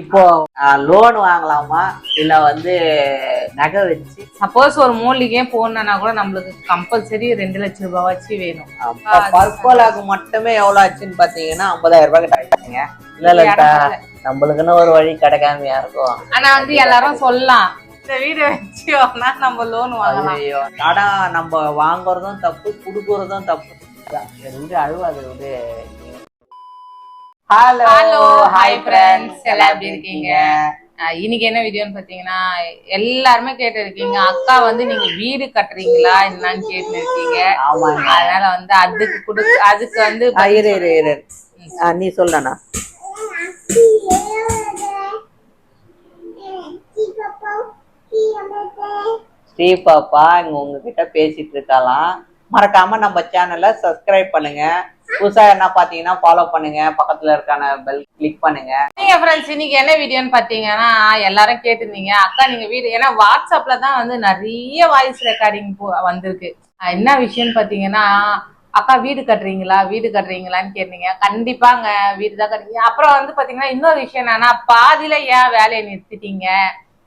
இப்போ லோன் வாங்கலாமா? இல்ல வந்து நகை வச்சு? சப்போஸ் ஒரு மூலிகையே போடணும்னா கூட நம்மளுக்கு கம்பல்சரி ரெண்டு லட்சம் ரூபாய் வச்சு வேணும் பர்கோலாக்கு மட்டுமே எவ்வளவு ஆச்சுன்னு பாத்தீங்கன்னா ஐம்பதாயிரம் ரூபாய் கிட்ட ஆயிடுச்சுங்க. இல்ல இல்ல நம்மளுக்குன்னு ஒரு வழி கிடைக்காமையா இருக்கும். ஆனா வந்து எல்லாரும் சொல்லலாம். இந்த வீடு வச்சு வேணா நம்ம லோன் வாங்கலாம். ஐயோ கடன் நம்ம வாங்குறதும் தப்பு குடுக்குறதும் தப்பு. ரெண்டு அழுவாது விடு ஹலோ ஹாய் ஃப்ரெண்ட்ஸ் எல்லாம் எப்படி இருக்கீங்க? இன்னைக்கு என்ன வீடியோன்னு பாத்தீங்கன்னா எல்லாருமே கேட்டு இருக்கீங்க அக்கா வந்து நீங்க வீடு கட்டுறீங்களா என்னன்னு கேட்டு இருக்கீங்க அதனால வந்து அதுக்கு குடு அதுக்கு வந்து இரு இரு நீ சொல்லண்ணா ஸ்ரீ பாப்பா இங்க உங்ககிட்ட பேசிட்டு இருக்கலாம் மறக்காம நம்ம சேனலை சப்ஸ்கிரைப் பண்ணுங்க. புதுசா என்ன பாத்தீங்கன்னா ஃபாலோ பண்ணுங்க. பக்கத்துல இருக்கான பெல் கிளிக் பண்ணுங்க. நீங்க ஃப்ரெண்ட்ஸ் இன்னைக்கு என்ன வீடியோன்னு பாத்தீங்கன்னா எல்லாரும் கேட்டிருந்தீங்க. அக்கா நீங்க வீடு ஏன்னா வாட்ஸ்அப்ல தான் வந்து நிறைய வாய்ஸ் ரெக்கார்டிங் வந்திருக்கு. என்ன விஷயம்னு பாத்தீங்கன்னா அக்கா வீடு கட்டுறீங்களா? வீடு கட்டுறீங்களான்னு கேட்டீங்க. கண்டிப்பாங்க வீடு தான் கட்டுறீங்க. அப்புறம் வந்து பாத்தீங்கன்னா இன்னொரு விஷயம் என்னன்னா பாதியில ஏன் வேலையை நிறுத்திட்டீங்க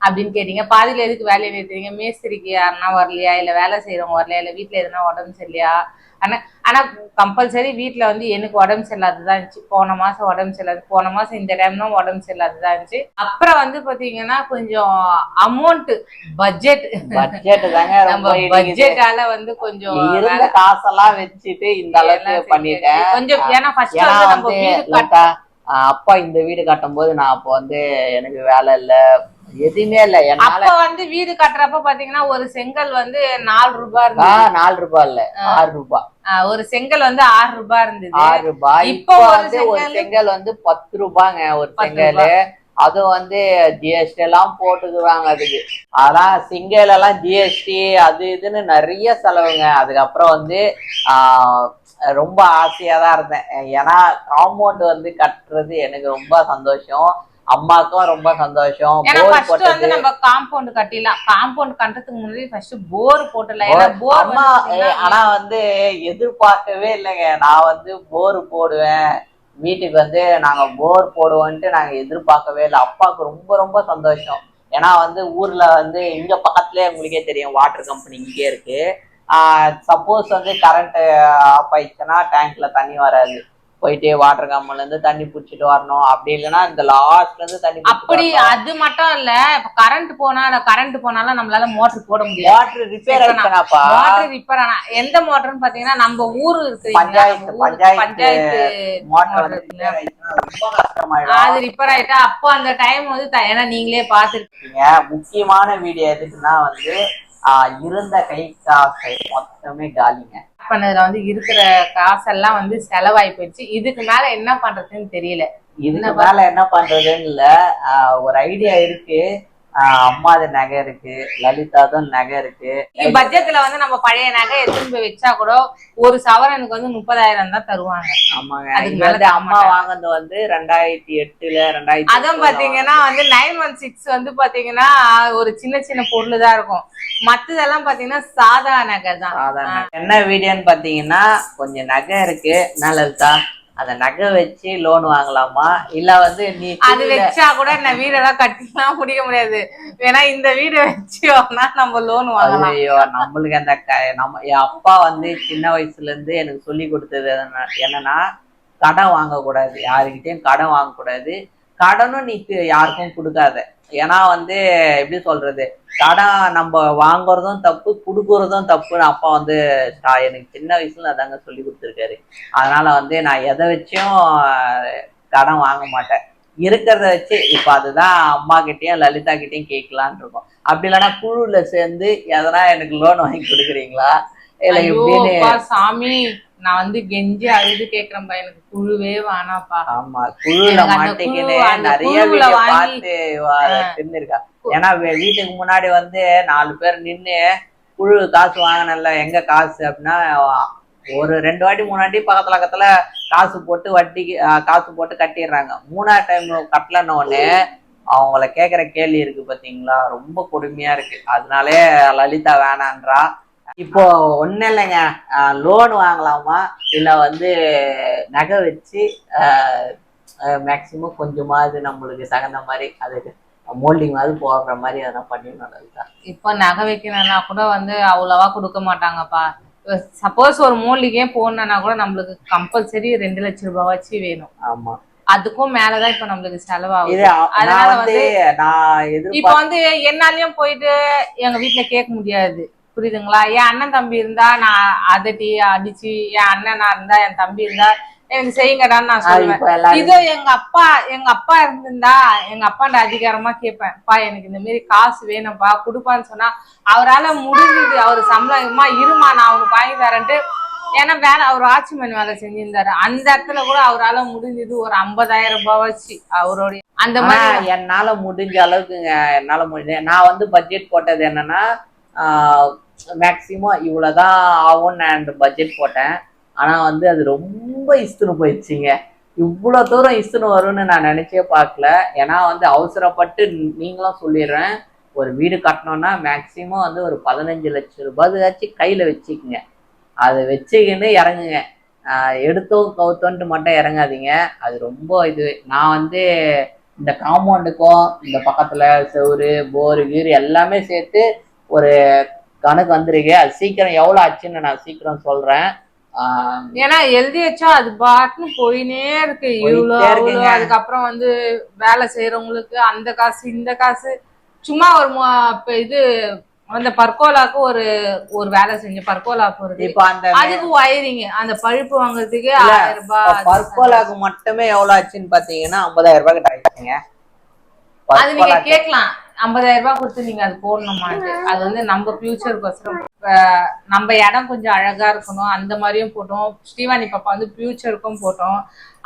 அப்படின்னு கேட்டீங்க. பாதியில எதுக்கு வேலையை நிறுத்திட்டீங்க மேஸ்திரிக்கு யாருன்னா வரலையா? இல்ல வேலை செய்யறவங்க வரலையா? இல்ல வீட்டுல எதுனா உடம்பு சரியில்லையா? ஆனா ஆனா கம்பல்சரி வீட்ல வந்து எனக்கு உடம்பு சரியில்லாததான் இருந்துச்சு. போன மாசம் உடம்பு சரியில்லாது. போன மாசம் இந்த டைம் தான் உடம்பு சரியில்லாததான் இருந்துச்சு. அப்புறம் வந்து பாத்தீங்கன்னா கொஞ்சம் அமௌண்ட் பட்ஜெட் பட்ஜெட் தாங்க நம்ம. பட்ஜெட்டால வந்து கொஞ்சம் இருந்த காசெல்லாம் வச்சுட்டு இந்த அளவுக்கு பண்ணிட்டேன் கொஞ்சம் ஏன்னா ஃபர்ஸ்ட் வந்து நம்ம வீடு கட்ட அப்பா இந்த வீடு கட்டும் போது நான் அப்போ வந்து எனக்கு வேலை இல்ல. எதுவுமே இல்ல. அப்ப வந்து வீடு கட்டுறப்ப பாத்தீங்கன்னா ஒரு செங்கல் வந்து நாலு ரூபாய் இருந்தது. நாலு ரூபாய் இல்ல. ஆறு ரூபாய் ஒரு செங்கல் வந்து ஆறு ரூபாய் இருந்தது. ஆறு ரூபாய் இப்போ வந்து ஒரு செங்கல் வந்து பத்து ரூபாங்க ஒரு செங்கல். அதுவும் வந்து ஜிஎஸ்டி எல்லாம் போட்டுக்குறாங்க அதுக்கு. அதான் சிங்கல் எல்லாம் ஜிஎஸ்டி அது இதுன்னு நிறைய செலவுங்க. அதுக்கப்புறம் வந்து ஆஹ் ரொம்ப ஆசையா தான் இருந்தேன். ஏன்னா காம்பவுண்ட் வந்து கட்டுறது எனக்கு ரொம்ப சந்தோஷம். அம்மாக்கும் ரொம்ப சந்தோஷம். போர் வந்து நம்ம காம்பவுண்ட் கட்டிடலாம். காம்பவுண்ட் கட்டுறதுக்கு முன்னாடி ஃபர்ஸ்ட் போர் போட்டுடலாம். ஏன்னா போர் அம்மா ஏ- ஆனா வந்து எதிர்பார்க்கவே இல்லைங்க. நான் வந்து போர் போடுவேன். வீட்டுக்கு வந்து நாங்க போர் போடுவோன்ட்டு நாங்க எதிர்பார்க்கவே இல்லை. அப்பாவுக்கு ரொம்ப ரொம்ப சந்தோஷம். ஏன்னா வந்து ஊர்ல வந்து இங்க பக்கத்துலயே உங்களுக்கே தெரியும் வாட்டர் கம்பெனி இங்கே இருக்கு. சப்போஸ் வந்து கரண்ட் ஆஃப் ஆயிடுச்சுன்னா டேங்க்ல தண்ணி வராது. போயிட்டு வாட்டர் கம்பெனில இருந்து தண்ணி புடிச்சிட்டு வரணும். அப்படி இல்லைன்னா இந்த லாஸ்ட்ல இருந்து தண்ணி அப்படி அது மட்டும் இல்ல இப்ப கரண்ட் போனா கரண்ட் போனாலும் நம்மளால மோட்டர் போட முடியாது. வாட்டர் ரிப்பேர் ஆயிடுச்சுனாப்பா. மோட்டர் ரிப்பேர் ஆனா எந்த மோட்டர்னு பாத்தீங்கன்னா நம்ம ஊரு இருக்கு பஞ்சாயத்து பஞ்சாயத்து மோட்டர் அது ரிப்பேர் ஆயிட்டா அப்போ அந்த டைம் வந்து ஏன்னா நீங்களே பாத்துருக்கீங்க. முக்கியமான வீடியோ எதுக்குன்னா வந்து இருந்த கை காசை மொத்தமே காலிங்க. பண்ணதுல வந்து இருக்கிற காசெல்லாம் வந்து செலவாயி போயிடுச்சு. இதுக்கு மேல என்ன பண்றதுன்னு தெரியல. இதுக்கு மேல என்ன பண்றதுன்னு இல்ல. ஆஹ் ஒரு ஐடியா இருக்கு. அம்மாது நகை இருக்கு லலிதாதும் நகை இருக்கு. பட்ஜெட்ல வந்து நம்ம பழைய நகை எடுத்துன்னு போய் வச்சா கூட ஒரு சவரனுக்கு வந்து முப்பதாயிரம் தான் தருவாங்க. ஆமாங்க. அம்மா வாங்குனது வந்து ரெண்டாயிரத்தி எட்டுல ரெண்டாயிரத்தி அதுவும் பாத்தீங்கன்னா வந்து நைன் ஒன் சிக்ஸ் வந்து பாத்தீங்கன்னா ஒரு சின்ன சின்ன பொருள் தான் இருக்கும். மத்ததெல்லாம் பாத்தீங்கன்னா சாதா நகை தான். என்ன வீடியோன்னு பாத்தீங்கன்னா கொஞ்சம் நகை இருக்கு. லலிதா? அந்த நகை வச்சு லோன் வாங்கலாமா? இல்ல வந்து நீ அது வச்சா கூட இந்த வீடெல்லாம் கட்டிலாம் முடிக்க முடியாது. வேணா இந்த வீடு வச்சு வேணா நம்ம லோன் வாங்கலாம். ஐயோ நம்மளுக்கு அந்த நம்ம என் அப்பா வந்து சின்ன வயசுல இருந்து எனக்கு சொல்லி கொடுத்தது என்ன- என்னன்னா கடன் வாங்கக்கூடாது. யாருக்கிட்டையும் கடன் வாங்கக்கூடாது. கடனும் நீ யாருக்கும் கொடுக்காத. ஏன்னா வந்து எப்படி சொல்றது கடன் நம்ம வாங்குறதும் தப்பு கொடுக்கறதும் தப்புன்னு அப்பா வந்து எனக்கு சின்ன வயசுல அதாங்க சொல்லி கொடுத்துருக்காரு. அதனால வந்து நான் எதை வச்சும் கடன் வாங்க மாட்டேன். இருக்கிறத வச்சு இப்ப அதுதான் அம்மா கிட்டயும் லலிதா கிட்டயும் கேட்கலான்னு இருக்கோம். அப்படி இல்லைன்னா குழுல சேர்ந்து எதனா எனக்கு லோன் வாங்கி கொடுக்குறீங்களா? இல்ல அப்பா சாமி. நான் வந்து கெஞ்சி அழுது கேக்குறேன்பா எனக்கு குழுவே வேணாப்பா ஆமா அந்த மாட்டிக்கின்னு நிறைய பார்த்து தெரிஞ்சிருக்கா ஏன்னா வீட்டுக்கு முன்னாடி வந்து நாலு பேர் நின்னு குழு காசு வாங்கினல எங்க காசு அப்படின்னா ஒரு ரெண்டு வாட்டி மூணு வாட்டி பக்கத்துல பக்கத்துல காசு போட்டு வட்டிக்கு காசு போட்டு கட்டிடுறாங்க. மூணாவது டைம் கட்டலன்ன உடனே அவங்கள கேக்குற கேள்வி இருக்கு பாத்தீங்களா? ரொம்ப கொடுமையா இருக்கு. அதனாலே லலிதா வேணான்றா. இப்போ ஒன்றும் இல்லைங்க. லோன் வாங்கலாமா? இல்லை வந்து நகை வச்சு மேக்சிமம் கொஞ்சமாவது நம்மளுக்கு தகுந்த மாதிரி அதுக்கு மோல்டிங் மாதிரி போடுற மாதிரி அதெல்லாம் பண்ணிடணும் லலிதா இப்போ நகை வைக்கணும்னா கூட வந்து அவ்வளவா கொடுக்க மாட்டாங்கப்பா. சப்போஸ் ஒரு மூலிகே போடணும்னா கூட நம்மளுக்கு கம்பல்சரி ரெண்டு லட்சம் ரூபாய் வச்சு வேணும். ஆமா. அதுக்கும் மேலதான் இப்ப நம்மளுக்கு செலவாகும் அதனால வந்து நான் இப்ப வந்து என்னாலயும் போயிட்டு எங்க வீட்ல கேட்க முடியாது. புரியுதுங்களா? என் அண்ணன் தம்பி இருந்தா நான் அதட்டி அடிச்சு என் அண்ணனா இருந்தா என் தம்பி இருந்தா எனக்கு செய்யுங்கடான்னு நான் சொல்லுவேன். இதோ எங்க அப்பா எங்க அப்பா இருந்திருந்தா எங்க அப்பாண்ட அதிகாரமா கேட்பேன். பா எனக்கு இந்த மாதிரி காசு வேணும்ப்பா கொடுப்பான்னு சொன்னா அவரால முடிஞ்சது அவர் சம்பளமா இருமா நான் அவனுக்கு வாங்கி தரேன்ட்டு. ஏன்னா வேலை அவர் ஆட்சிமன் வேலை செஞ்சிருந்தாரு. அந்த இடத்துல கூட அவரால முடிஞ்சது ஒரு ஐம்பதாயிரம் ரூபாய் வச்சு அவருடைய அந்த மாதிரி. என்னால முடிஞ்ச அளவுக்குங்க என்னால முடிஞ்ச நான் வந்து பட்ஜெட் போட்டது என்னன்னா மேக்சிமம் இவ்வளோதான் ஆகும்னு நான் பட்ஜெட் போட்டேன். ஆனால் வந்து அது ரொம்ப இஸ்துன்னு போயிடுச்சிங்க. இவ்வளோ தூரம் இஸ்துன்னு வரும்னு நான் நினச்சே பார்க்கல. ஏன்னா வந்து அவசரப்பட்டு நீங்களும் சொல்லிடுறேன். ஒரு வீடு கட்டணும்னா மேக்சிமம் வந்து ஒரு பதினஞ்சு லட்சம் ரூபாயாச்சும் கையில் வச்சுக்கோங்க. அதை வச்சுக்கின்னு இறங்குங்க. எடுத்தோம் கவுத்தோன்ட்டு மட்டும் இறங்காதீங்க. அது ரொம்ப இது. நான் வந்து இந்த காம்பவுண்டுக்கும் இந்த பக்கத்தில் செவுரு போரு கீரு எல்லாமே சேர்த்து ஒரு கணக்கு வந்திருக்கு. அது சீக்கிரம் எவ்வளவு ஆச்சுன்னு நான் சீக்கிரம் சொல்றேன். ஏன்னா எழுதி வச்சா அது பாட்டுன்னு போயினே இருக்கு. இவ்வளோ. அதுக்கப்புறம் வந்து வேலை செய்யறவங்களுக்கு அந்த காசு இந்த காசு. சும்மா ஒரு இது அந்த பர்கோலாக்கு ஒரு ஒரு வேலை செஞ்ச பர்கோலா போறது இப்ப அந்த அதுக்கு வயரிங் அந்த பழுப்பு வாங்குறதுக்கு ஆயிரம் ரூபாய் பர்கோலாக்கு மட்டுமே எவ்வளவு ஆச்சுன்னு பாத்தீங்கன்னா ஐம்பதாயிரம் ரூபாய் கிட்ட ஆயிடுச்சுங்க. அது நீங்க கேட்கலாம். ஐம்பதாயிரம் ரூபாய் கொடுத்து நீங்க அது போடணுமா அது வந்து நம்ம ஃபியூச்சருக்கோசரம் நம்ம இடம் கொஞ்சம் அழகா இருக்கணும் அந்த மாதிரியும் போட்டோம். ஸ்ரீவாணி பாப்பா வந்து ஃபியூச்சருக்கும் போட்டோம்.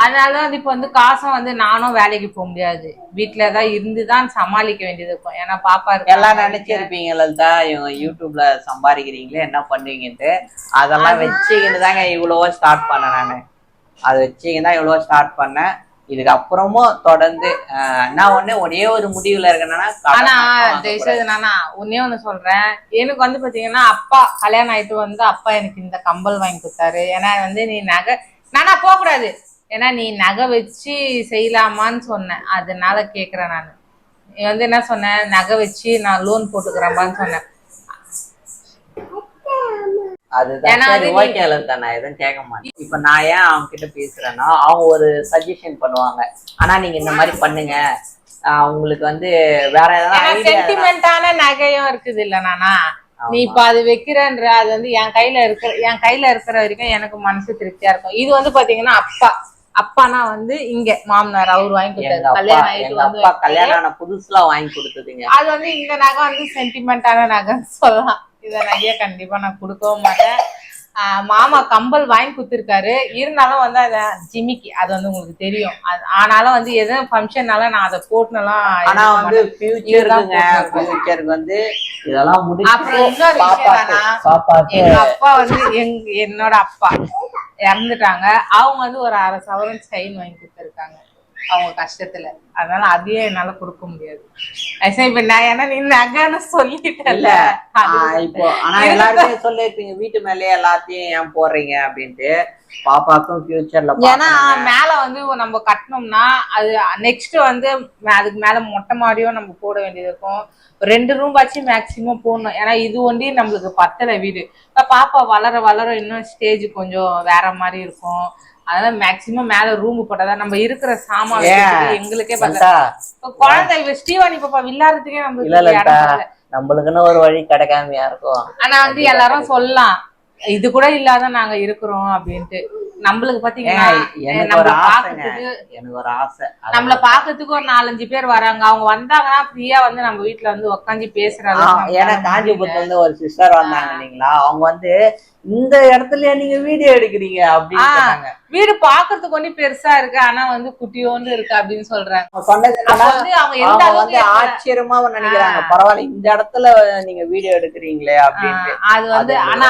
அதனால வந்து இப்போ வந்து காசும் வந்து நானும் வேலைக்கு போக முடியாது. வீட்டுல தான் இருந்து தான் சமாளிக்க வேண்டியது இருக்கும். ஏன்னா பாப்பா இருக்கு? எல்லாம் நினைச்சிருப்பீங்க லலிதா இவங்க யூடியூப்ல சம்பாதிக்கிறீங்களே என்ன பண்ணுவீங்கன்ட்டு? அதெல்லாம் வச்சுக்கிட்டு தாங்க இவ்வளவோ ஸ்டார்ட் பண்ணேன் நானு. அதை வச்சுக்கிட்டு தான் இவ்வளவோ ஸ்டார்ட் பண்ணேன். இதுக்கு அப்புறமும் தொடர்ந்து நான் ஒண்ணு ஒரே ஒரு முடிவுல இருக்கேன்னா ஆனா நானா ஒன்னே ஒண்ணு சொல்றேன். எனக்கு வந்து பாத்தீங்கன்னா அப்பா கல்யாணம் ஆயிட்டு வந்து அப்பா எனக்கு இந்த கம்பல் வாங்கி கொடுத்தாரு. ஏன்னா வந்து நீ நகை நானா போக கூடாது ஏன்னா நீ நகை வச்சு செய்யலாமான்னு சொன்னேன். அதனால கேக்குறேன் நான். நீ வந்து என்ன சொன்ன? நகை வச்சு நான் லோன் போட்டுக்கிறேன்பான்னு சொன்னேன். அதுதான். ஏன்னா சரி அது ஓகே லலிதா நான் எதுவும் கேட்க மாட்டேன். இப்ப நான் ஏன் அவங்க கிட்ட பேசுறேன்னா அவங்க ஒரு சஜஷன் பண்ணுவாங்க. ஆனா நீங்க இந்த மாதிரி பண்ணுங்க. உங்களுக்கு வந்து வேற ஏதாவது சென்டிமெண்டான நகையும் இருக்குது இல்ல நானா? நீ இப்ப அது வைக்கிறன்ற அது வந்து என் கையில இருக்கிற என் கையில இருக்கிற வரைக்கும் எனக்கு மனசு திருப்தியா இருக்கும். இது வந்து பாத்தீங்கன்னா அப்பா. அப்பானா வந்து இங்க மாமனார் அவர் வாங்கி கொடுத்தாரு. கல்யாணம் கல்யாணம் புதுசுல வாங்கி கொடுத்ததுங்க. அது வந்து இந்த நகை வந்து சென்டிமெண்டான நகைன்னு சொல்லலாம். இந்த நகையை கண்டிப்பா நான் கொடுக்கவும் மாட்டேன். மாமா கம்பல் வாங்கி கொடுத்துருக்காரு. இருந்தாலும் வந்து அதை ஜிமிக்கி அது வந்து உங்களுக்கு தெரியும். அது ஆனாலும் வந்து எதுவும் ஃபங்க்ஷன்னால நான் அதை போட்டுனலாம் ஆனா வந்து ஃபியூச்சருக்குங்க ஃபியூச்சருக்கு வந்து இதெல்லாம் பாப்பாக்கு எங்க அப்பா வந்து எங் என்னோட அப்பா இறந்துட்டாங்க. அவங்க வந்து ஒரு அரை சவரன் செயின் வாங்கி கொடுத்துருக்காங்க. அவங்க கஷ்டத்துல. அதனால அதையே என்னால கொடுக்க முடியாது. இப்ப நான் ஏன்னா நீ நகைன்னு சொல்லிட்டல இப்போ ஆனா எல்லாருமே சொல்லிருப்பீங்க வீட்டு மேலயே எல்லாத்தையும் ஏன் போடுறீங்க அப்படின்ட்டு. பாப்பாக்கும் ஃபியூச்சர்ல ஏன்னா மேல வந்து நம்ம கட்டினோம்னா அது நெக்ஸ்ட் வந்து அதுக்கு மேல மொட்டை மாடியும் நம்ம போட வேண்டியது இருக்கும். ரெண்டு ரூம் வச்சு மேக்சிமம் போடணும். ஏன்னா இது ஒண்டி நம்மளுக்கு பத்தல வீடு. பாப்பா வளர வளர இன்னும் ஸ்டேஜ் கொஞ்சம் வேற மாதிரி இருக்கும். அதனால மேக்சிமம் மேல ரூம் போட்டாதான் நம்ம இருக்கிற சாமான் எங்களுக்கே இப்ப குழந்தை ஸ்ரீவாணி பாப்பா நம்மளுக்கு லலிதா இடம். நம்மளுக்குன்னு ஒரு வழி கிடைக்காமையா இருக்கும். ஆனா வந்து எல்லாரும் சொல்லலாம். இது கூட இல்லாத நாங்க இருக்கிறோம் அப்படின்ட்டு. நம்மளுக்கு பாத்தீங்கன்னா எனக்கு ஒரு ஆசை. நம்மள பாக்கிறதுக்கு ஒரு நாலஞ்சு பேர் வராங்க. அவங்க வந்தாங்கன்னா ஃப்ரீயா வந்து நம்ம வீட்ல வந்து உட்காந்து பேசுற அளவுக்கு ஆஹ் ஏன்னா. காஞ்சிபுரத்துல இருந்து ஒரு சிஸ்டர் வந்தாங்க இல்லைங்களா? அவங்க வந்து இந்த இடத்துல நீங்க வீடியோ எடுக்கிறீங்க அப்படின்னு வீடு பாக்குறதுக்கு ஒண்ணு பெருசா இருக்கு ஆனா வந்து குட்டியோண்டு இருக்கு அப்படின்னு சொல்றாங்க. அவங்க சொன்னது அவங்க அவங்க ஆச்சரியமா நினைக்கிறாங்க. பரவாயில்ல இந்த இடத்துல நீங்க வீடியோ எடுக்கிறீங்களே அப்படின்ட்டு. ஆஹ் அது வந்து ஆனா.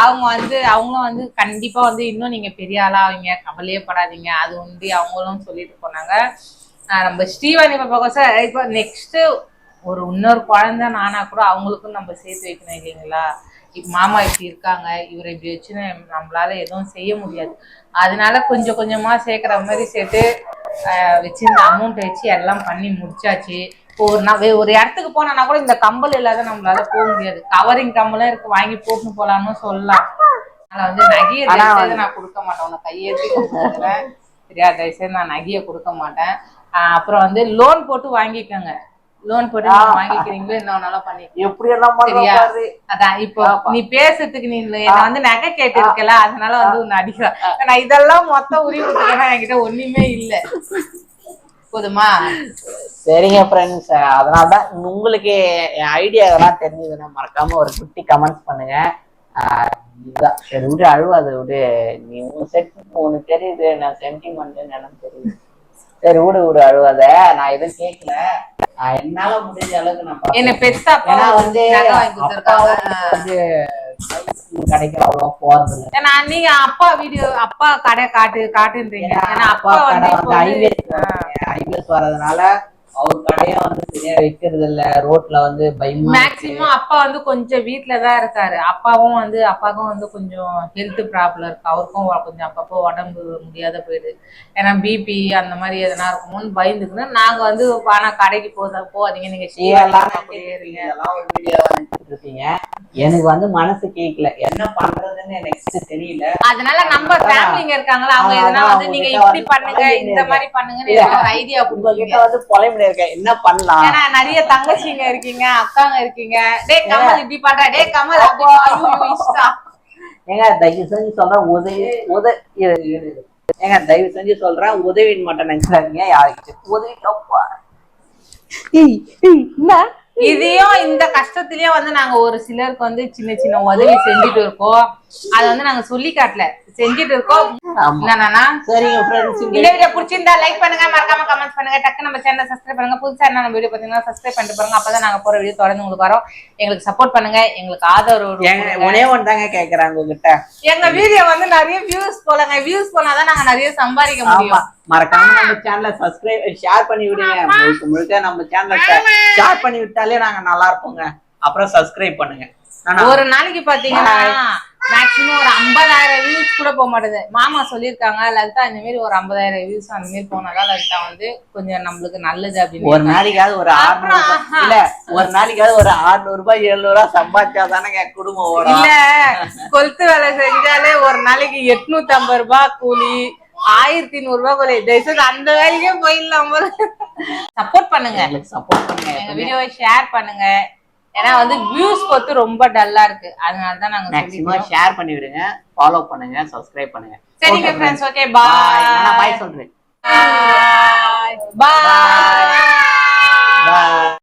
அவங்க வந்து அவங்களும் வந்து கண்டிப்பா வந்து இன்னும் நீங்க பெரிய ஆளா ஆவீங்க கவலையே படாதீங்க அது வந்து அவங்களும் சொல்லிட்டு போனாங்க. நம்ம ஸ்ரீவாணி பாப்பா இப்ப நெக்ஸ்ட் ஒரு இன்னொரு குழந்தை நானா கூட அவங்களுக்கும் நம்ம சேர்த்து வைக்கணும் இல்லைங்களா? மாமா இப்படி இருக்காங்க இவரை இப்படி வச்சு நம்மளால எதுவும் செய்ய முடியாது. அதனால கொஞ்சம் கொஞ்சமா சேர்க்கிற மாதிரி சேர்த்து வச்சிருந்த அமௌண்ட் வச்சு எல்லாம் பண்ணி முடிச்சாச்சு. ஒரு நான் ஒரு இடத்துக்கு போனா கூட இந்த கம்பல் இல்லாத நம்மளால போக முடியாது. கவரிங் கம்பலும் இருக்கு வாங்கி போட்டுன்னு போலாம்னு சொல்லலாம். அதனால வந்து நகையை ஆனா நான் கொடுக்க மாட்டேன். உன்னை கையெழுத்தி கொடுக்குறேன் சரியா நான் நகையை கொடுக்க மாட்டேன். அப்புறம் வந்து லோன் போட்டு வாங்கிக்கோங்க. லோன் போட்டு வாங்கிக்கிறீங்களோ என்ன வேணாலும் பண்ணி எப்படி எல்லாம் சரியா? அதான் இப்போ நீ பேசுறதுக்கு நீ என்ன வந்து நகை கேட்டு இருக்கல அதனால வந்து உன்னை அடிக்கிறேன் நான் இதெல்லாம் மொத்தம் உரி விட்டுக்கேன்னா என்கிட்ட ஒண்ணுமே இல்ல. போதுமா? சரிங்க ஃப்ரெண்ட்ஸ் அதனால தான் உங்களுக்கு என் ஐடியா இதெல்லாம் தெரிஞ்சதுன்னா மறக்காம ஒரு குட்டி கமெண்ட்ஸ் பண்ணுங்க. இதுதான். சரி விடு அழுவாத விடு. நீ உன் செட் உனக்கு தெரியுது நான் சென்டிமெண்ட் எனக்கு தெரியுது. சரி விடு விடு அழுவாத. நான் எதுவும் கேட்கல என்னால முடிஞ்ச அளவுக்கு நான். என்ன பெத்த ஏன்னா வந்து வந்து கடைக்கு போறது இல்லை. ஏன்னா நீங்க அப்பா வீடியோ அப்பா கடை காட்டு காட்டுன்றீங்க. ஏன்னா அப்பா வந்து இப்போ வந்து- வர்றதுனால அவர் கடையை வந்து சரியா வைக்கிறது இல்ல. ரோட்ல வந்து பயமா. மேக்சிமம் அப்பா வந்து கொஞ்சம் வீட்ல தான் இருக்காரு. அப்பாவும் வந்து அப்பாவுக்கும் வந்து கொஞ்சம் ஹெல்த் ப்ராப்ளம் இருக்கு. அவருக்கும் கொஞ்சம் அப்பப்போ உடம்பு முடியாத போயிடுது ஏன்னா பிபி அந்த மாதிரி எதனா இருக்குமோன்னு பயந்துக்குன்னு நாங்க வந்து ஆனா கடைக்கு போத போகாதீங்க. நீங்க இருக்கீங்க. எனக்கு வந்து மனசு கேட்கல என்ன பண்றதுன்னு நெக்ஸ்ட் தெரியல. அதனால நம்ம ஃபேமிலிங்க இருக்காங்களா? அவங்க எதனா வந்து நீங்க இப்படி பண்ணுங்க இந்த. மாதிரி பண்ணுங்கன்னு ஐடியா கொடுங்க. வந்து புலம்பு இருக்கேன். என்ன பண்ணலாம்? ஏன்னா நிறைய தங்கச்சிங்க இருக்கீங்க அக்காங்க இருக்கீங்க. டேய் கமல் இப்படி பண்ற. டேய் கமல். ஏங்க தயவு செஞ்சு சொல்றேன் உதவி உதவி. ஏங்க தயவு செஞ்சு சொல்றேன் உதவின்னு மட்டும் நினைச்சாதீங்க யாருக்கு உதவி என்ன? இதையும் இந்த கஷ்டத்திலயும் வந்து நாங்க ஒரு சிலருக்கு வந்து சின்ன சின்ன உதவி செஞ்சுட்டு இருக்கோம். அதை வந்து நாங்க சொல்லி காட்டல. செஞ்சுட்டு இருக்கோம். இந்த வீடியோ பிடிச்சிருந்தா லைக் பண்ணுங்க. மறக்காம கமெண்ட் பண்ணுங்க. டக்கு நம்ம சேனல் சப்ஸ்கிரைப் பண்ணுங்க. புதுசா நம்ம வீடியோ பாத்தீங்கன்னா சப்ஸ்கிரைப் பண்ணிட்டு பாருங்க அப்பதான் நாங்க போற வீடியோ தொடர்ந்து உங்களுக்கு வரோம். எங்களுக்கு சப்போர்ட் பண்ணுங்க. எங்களுக்கு ஆதரவு. ஒன்னே ஒன்று தாங்க கேட்கறாங்க உங்ககிட்ட. எங்க வீடியோ வந்து நிறைய வியூஸ் போலங்க. வியூஸ் போனாதான் நாங்க நிறைய சம்பாதிக்க முடியும். மறக்காம நம்ம சேனலை சப்ஸ்கிரைப் ஷேர் பண்ணி விடுங்க. முழுக்க முழுக்க நம்ம சேனலை ஷேர் பண்ணி விட்டாலே நாங்க நல்லா இருப்போங்க. அப்புறம் சப்ஸ்கிரைப் பண்ணுங்க. ஒரு நாளைக்கு பாத்தீங்கன்னா மேக்ஸிமம் ஒரு ஐம்பதாயிரம் வியூஸ் கூட போக மாட்டேது. மாமா சொல்லியிருக்காங்க லலிதா இந்த மாதிரி ஒரு ஐம்பதாயிரம் வியூஸ் அந்த மாதிரி போனாதான் லலிதா வந்து கொஞ்சம் நம்மளுக்கு நல்லது அப்படின்னு ஒரு நாளைக்காவது ஒரு ஆறுநூறு இல்ல ஒரு நாளைக்காவது ஒரு ஆறுநூறு ரூபாய் எழுநூறு ரூபாய் சம்பாதிச்சா தானே குடும்பம் ஓடும். இல்ல கொளுத்து வேலை செஞ்சாலே ஒரு நாளைக்கு எட்நூத்தி ஐம்பது ரூபாய் கூலி ஆயிரத்தி நூறு ரூபாய் தயவுசெய்து அந்த வேலைக்கே போயிடலாம் சப்போர்ட் பண்ணுங்க. சப்போர்ட் பண்ணுங்க. எங்க வீடியோவை ஷேர் பண்ணுங்க. ஏன்னா வந்து வியூஸ் பார்த்து ரொம்ப டல்லா இருக்கு. அதனால தான் நாங்க மேக்ஸிமம் ஷேர் பண்ணி விடுங்க ஃபாலோ பண்ணுங்க சப்ஸ்கிரைப் பண்ணுங்க. சரிங்க फ्रेंड्स ஓகே பாய் நான் பாய் சொல்றேன். பாய் பாய்